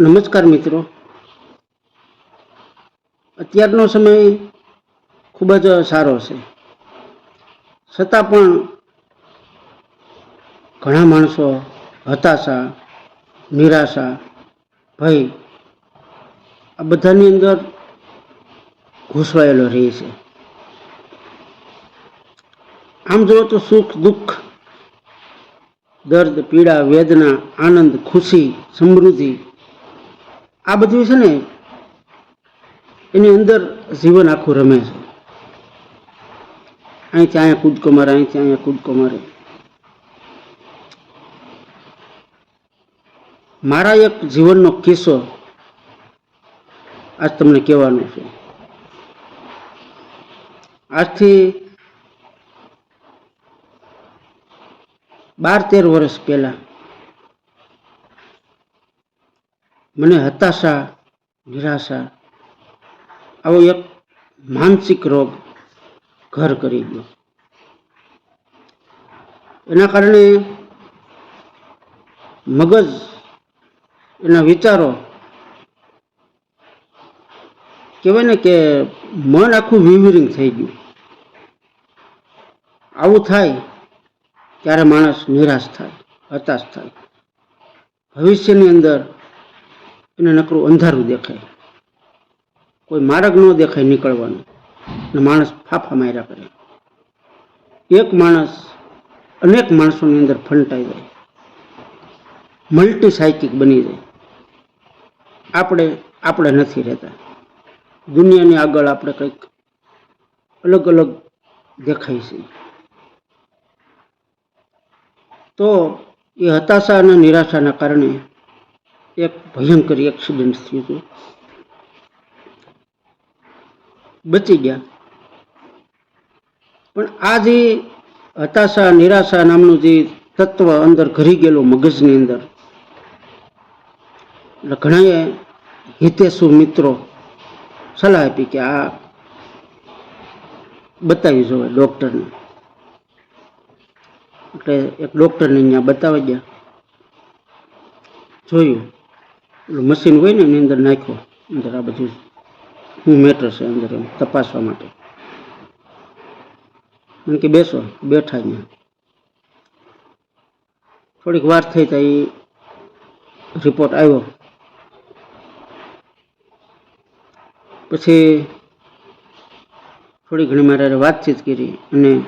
નમસ્કાર મિત્રો. અત્યારનો સમય ખૂબ જ સારો છે. છતાં પણ ઘણા માણસો હતાશા, નિરાશા, ભય આ બધાની અંદર ઘૂસવાયેલો રહે છે. આમ જુઓ તો સુખ, દુઃખ, દર્દ, પીડા, વેદના, આનંદ, ખુશી, સમૃદ્ધિ આ બધું છે ને, એની અંદર જીવન આખું રમે છે. અહીંથી અહીંયા કૂદકો મારે અહીંથી અહીંયા કૂદકો મારે. મારા એક જીવનનો કિસ્સો આજ તમને કહેવાનો છે. આજથી બાર તેર વર્ષ પહેલા મને હતાશા, નિરાશા, આવો એક માનસિક રોગ ઘર કરી ગયો. એના કારણે મગજ, એના વિચારો કહેવાય ને કે મન આખું વિવરિંગ થઈ ગયું. આવું થાય ત્યારે માણસ નિરાશ થાય, હતાશ થાય. ભવિષ્યની અંદર એને નકરું અંધારું દેખાય. કોઈ માર્ગ ન દેખાય નીકળવાનો. અને માણસ ફાફા માર્યા કરે. એક માણસ, અનેક માણસોની અંદર ફંટાઈ જાય. મલ્ટી સાયકિક બની જાય. આપણે આપણે નથી રહેતા. દુનિયાની આગળ આપણે કંઈક અલગ અલગ દેખાય છે. તો એ હતાશા અને નિરાશાના કારણે એક ભયંકર એક્સિડન્ટ થયું હતું. બચી ગયા. પણ આ જે હતાશા, નિરાશા નામનું જે તત્વ અંદર ઘરી ગયેલું મગજની અંદર, એટલે ઘણાએ હિતેશુ મિત્રો સલાહ આપી કે આ બતાવી જોવે ડૉક્ટરને. એટલે એક ડૉક્ટરને અહીંયા બતાવી ગયા જોયું. મશીન હોય ને, એની અંદર નાખ્યો. અંદર આ બધું હું મેટર છે અંદર એમ, તપાસવા માટે. એમ કે બેસો, બેઠા અહીંયા. થોડીક વાર થઈ તા એ રિપોર્ટ આવ્યો. પછી થોડી ઘણી મારે વાતચીત કરી અને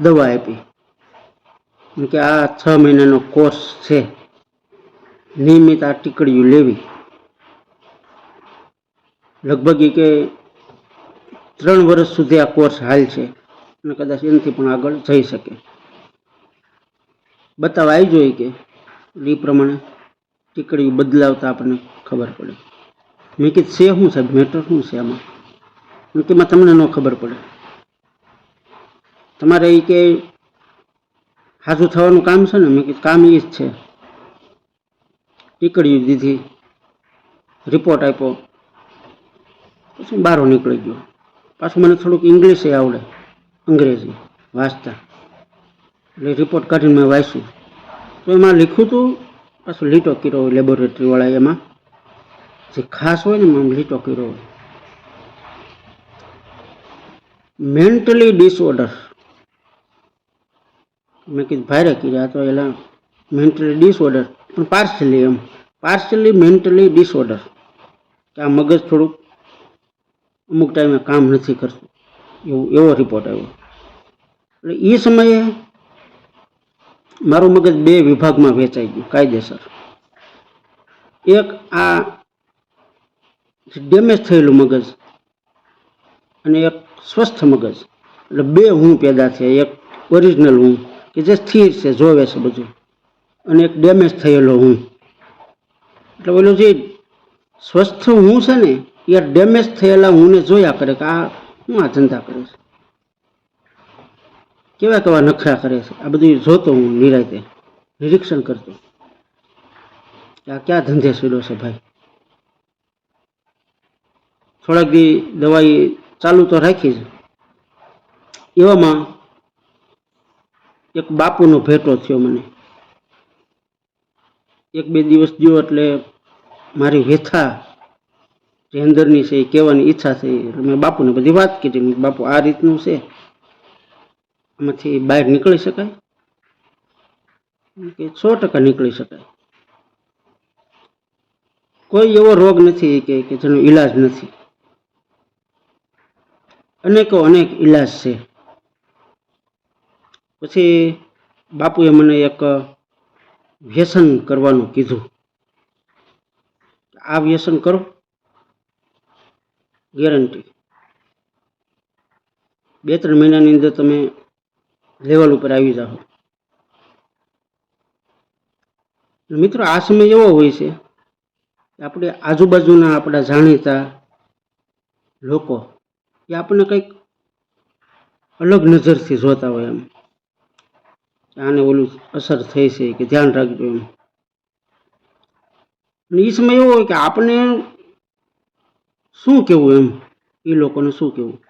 દવા આપી. કે આ છ મહિનાનો કોર્સ છે. નિયમિત આ ટીકડીઓ લેવી. લગભગ કે ત્રણ વર્ષ સુધી આ કોર્સ હાલ છે અને કદાચ એનાથી પણ આગળ જઈ શકે. બતાવ આવી જોઈએ કે એ પ્રમાણે ટીકડીઓ બદલાવતા આપણને ખબર પડે. મેં કીધું, છે શું સાહેબ? મેટર શું છે આમાં? મેં કે તમને ન ખબર પડે. તમારે એ કે હાજુ થવાનું કામ છે ને? મેં કીધું, કામ એ જ છે. ટીકડીઓ દીધી રિપોર્ટ આપ્યો. પછી બહાર નીકળી ગયો. પાછું મને થોડુંક ઇંગ્લિશ આવડે, અંગ્રેજી, વાંચતા. એટલે રિપોર્ટ કાઢીને મેં વાંચ્યું. તો એમાં લખ્યું હતું, પાછું લીટો કર્યો હોય લેબોરેટરીવાળા એમાં. જે ખાસ હોય ને એમાં લીટો કર્યો હોય. મેન્ટલી ડિસઓર્ડર મેં કીધું ભારે કર્યા તો એલા મેન્ટલી ડિસઓર્ડર પણ પાર્શલી એમ. પાર્શલી મેન્ટલી ડિસઓર્ડર કે આ મગજ થોડુંક અમુક ટાઈમે કામ નથી કરતું. એવું, એવો રિપોર્ટ આવ્યો. એટલે એ સમયે મારું મગજ બે વિભાગમાં વેચાઈ ગયું, કાયદેસર. એક આ ડેમેજ થયેલું મગજ અને એક સ્વસ્થ મગજ. એટલે બે હું પેદા થયા. એક ઓરિજિનલ હું, કે જે સ્થિર છે, જોવે છે બધું. અને એક ડેમેજ થયેલો હું. એટલે પેલું જે સ્વસ્થ હું છે ને, એ ડેમેજ થયેલા હુંને જોયા કરે કે આ હું આ ધંધા કરે છે. કેવા કેવા નખરા કરે છે. આ બધું જોતો હું નિરાયતે નિરીક્ષણ કરતો. આ ક્યાં ધંધે સુડો છે ભાઈ? થોડાક દી દવાઈ ચાલુ તો રાખી છે. એવામાં એક બાપુનો ભેટો થયો મને. એક બે દિવસ ગયો એટલે મારી વ્યથા જે અંદરની છે એ કહેવાની ઈચ્છા થઈ એટલે મેં બાપુને બધી વાત મેં બાપુ, આ રીતનું છે. આમાંથી બહાર નીકળી શકાય? કે સો ટકા નીકળી શકાય. કોઈ એવો રોગ નથી કે કે જેનો ઈલાજ નથી. અનેકો અનેક ઈલાજ છે. પછી બાપુએ મને એક વ્યસન કરવાનું કીધું. આ વ્યસન કરો. ગેરંટી બે ત્રણ મહિનાની અંદર તમે લેવલ ઉપર આવી જાઓ. મિત્રો, આ સમય એવો હોય છે કે આપણે આજુબાજુના આપણા જાણીતા લોકો એ આપણને કંઈક અલગ નજરથી જોતા હોય એમ. આને ઓલું અસર થઈ છે કે ધ્યાન રાખજો એમ. એ સમય એવો હોય કે આપણે શું કહેવું એમ? એ લોકોને શું કહેવું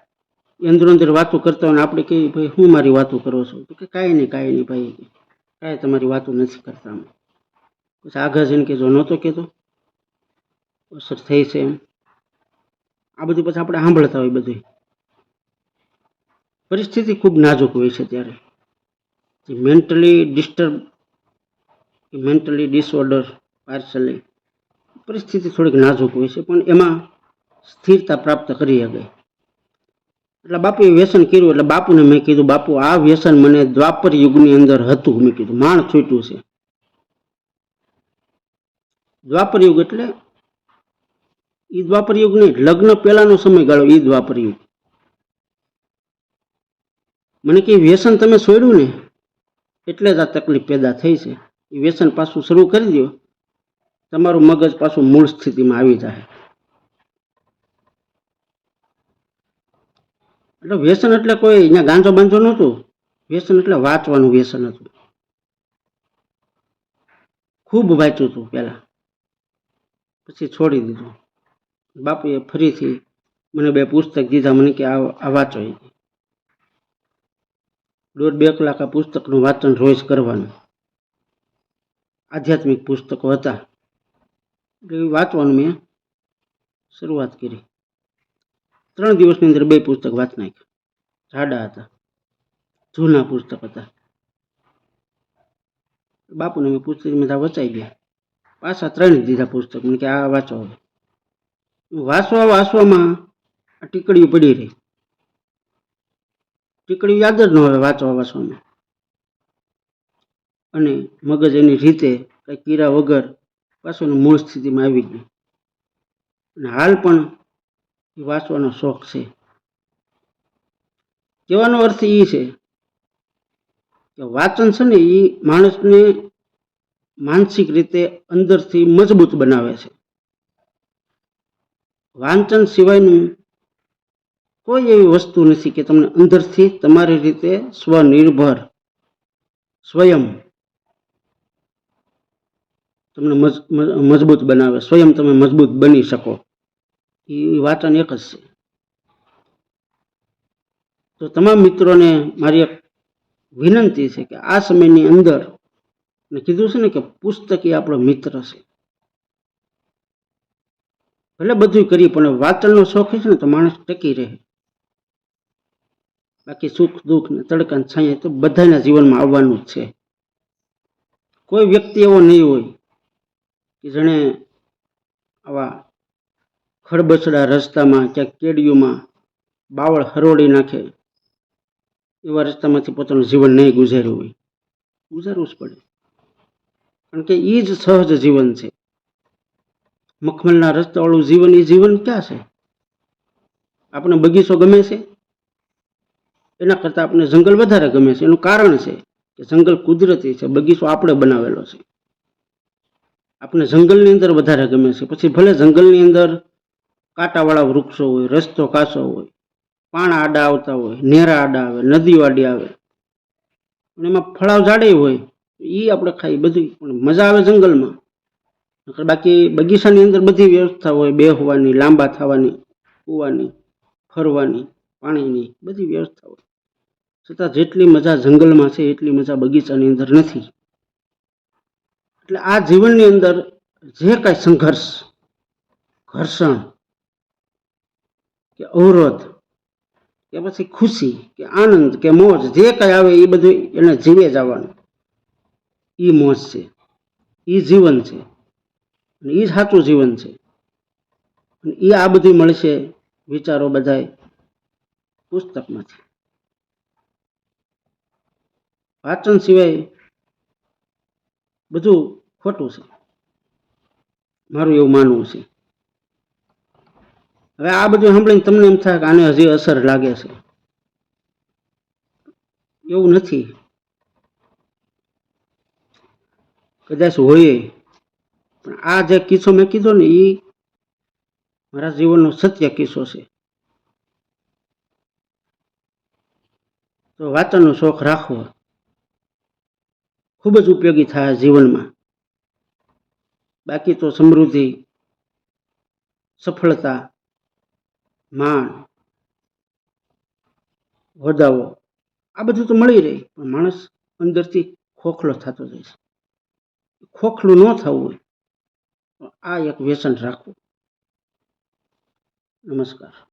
અંદર અંદર વાતો કરતા હોય આપણે કહીએ, ભાઈ, હું મારી વાતો કરો છો? તો કે કાંઈ નહીં કાંઈ નહીં ભાઈ. કાંઈ તમારી વાતો નથી કરતા અમે. પછી આગળ જઈને કે જો નહોતો કહેતો. અસર થઈ છે એમ. આ બધું પછી આપણે સાંભળતા હોય બધું પરિસ્થિતિ ખૂબ નાજુક હોય છે ત્યારે. જે mentally disturb mentally disorder partially પરિસ્થિતિ થોડીક નાજુક હોય છે, પણ એમાં સ્થિરતા પ્રાપ્ત કરી શકે. એટલે બાપુએ વ્યસન કર્યું, એટલે બાપુને મેં કીધું, બાપુ, આ વ્યસન મને દ્વાપર યુગની અંદર હતું, મેં કીધું. માણ છૂટ્યું છે. દ્વાપર યુગ એટલે ઈ દ્વાપર યુગ નહીં, લગ્ન પહેલાનો સમયગાળો, ઈ દ્વાપર યુગ. મને કે, વ્યસન તમે છોડ્યું ને? એટલે જ આ તકલીફ પેદા થઈ છે. એ વ્યસન પાછું શરૂ કરી દો તમારું મગજ પાછું મૂળ સ્થિતિમાં આવી જાય. એટલે વ્યસન એટલે કોઈ અહીંયા ગાંજો બાંજો નહોતું. વ્યસન એટલે વાંચવાનું વ્યસન હતું. ખૂબ વાંચ્યું હતું પહેલાં. પછી છોડી દીધું. બાપુએ ફરીથી મને બે પુસ્તક દીધા. મને કે આ વાંચો. દોઢ બે કલાક આ પુસ્તકનું વાંચન રોજ કરવાનું. આધ્યાત્મિક પુસ્તકો હતા. એટલે એ વાંચવાનું મેં શરૂઆત કરી. ત્રણ દિવસની અંદર બે પુસ્તક વાંચ નાખ્યા. જાડા હતા. જૂના પુસ્તક હતા. બાપુને મેં પુસ્તક બધા વચાઈ ગયા. પાછા ત્રણ દીધા પુસ્તક. મને કે આ વાંચો હવે. વાંચવા વાંચવામાં આ ટીકડીઓ પડી રહી. ટીકડીઓ યાદ જ ન હોય વાંચવા વાંચવામાં. અને મગજ એની રીતે કંઈ કીરા વગર પાછું મૂળ સ્થિતિમાં આવી ગયું. અને હાલ પણ એ વાંચવાનો શોખ છે. કહેવાનો અર્થ એ છે કે વાંચન છે ને એ માણસને માનસિક રીતે અંદરથી મજબૂત બનાવે છે. વાંચન સિવાયનું કોઈ એવી વસ્તુ નથી કે તમને અંદરથી તમારી રીતે સ્વનિર્ભર, સ્વયં. તમને મજ- મજ- મજબૂત બનાવે, સ્વયં તમે મજબૂત બની શકો. એ વાંચન એક જ છે. તો તમામ મિત્રોને મારી એક વિનંતી છે કે આ સમયની અંદર મેં કીધું છે ને કે પુસ્તક એ આપણો મિત્ર છે. ભલે બધું કરી પણ વાંચનનો શોખ છે ને તો માણસ ટકી રહે. બાકી સુખ, દુઃખ ને તડકા ને છાંયા તો બધાના જીવનમાં આવવાનું જ છે. કોઈ વ્યક્તિ એવો નહીં હોય કે જેણે આવા ખડબસડા રસ્તામાં ક્યાંક કેડીઓમાં બાવળ હરોળી નાખે, એવા રસ્તામાંથી પોતાનું જીવન નહીં ગુજાર્યું હોય. ગુજારવું જ પડે. કારણ કે એ જ સહજ જીવન છે. મખમલના રસ્તાવાળું જીવન એ જીવન ક્યાં છે? આપણે બગીચો ગમે છે? એના કરતાં આપણે જંગલ વધારે ગમે છે. એનું કારણ છે કે જંગલ કુદરતી છે. બગીચો આપણે બનાવેલો છે. આપણે જંગલની અંદર વધારે ગમે છે. પછી ભલે જંગલની અંદર કાંટાવાળા વૃક્ષો હોય, રસ્તો કાચો હોય, પાણા આડા આવતા હોય, નેરા આડા આવે નદીઓ આડી આવે, અને એમાં ફળાવ ઝાડે હોય એ આપણે ખાઈ બધી પણ મજા આવે જંગલમાં. બાકી બગીચાની અંદર બધી વ્યવસ્થા હોય, બેહવાની, લાંબા થવાની, કૂવાની, ફરવાની, પાણીની બધી વ્યવસ્થા હોય. છતાં જેટલી મજા જંગલમાં છે, એટલી મજા બગીચાની અંદર નથી. એટલે આ જીવનની અંદર જે કાંઈ સંઘર્ષ, ઘર્ષણ, કે અવરોધ, કે પછી ખુશી, કે આનંદ, કે મોજ, જે કાંઈ આવે એ બધું એને જીવે જવાનું એ મોજ છે એ જીવન છે, અને એ સાચું જીવન છે. અને એ આ બધી મળશે વિચારો બધાય પુસ્તકમાંથી. વાંચન સિવાય બધું ખોટું છે. મારું એવું માનવું છે. હવે આ બધું સાંભળીને તમને એમ થાય કે આને હજી અસર લાગે છે. એવું નથી. કદાચ હોય, પણ આ જે કિસ્સો મેં કીધો ને એ મારા જીવનનો સત્ય કિસ્સો છે. તો વાંચનનો શોખ રાખવો. ખૂબ જ ઉપયોગી થાય જીવનમાં. બાકી તો સમૃદ્ધિ, સફળતા, માન હોદાઓ આ બધું તો મળી રહે, પણ માણસ અંદરથી ખોખલો થતો જાય છે. ખોખલું ન થવું હોય આ એક વ્યસન રાખવું. નમસ્કાર.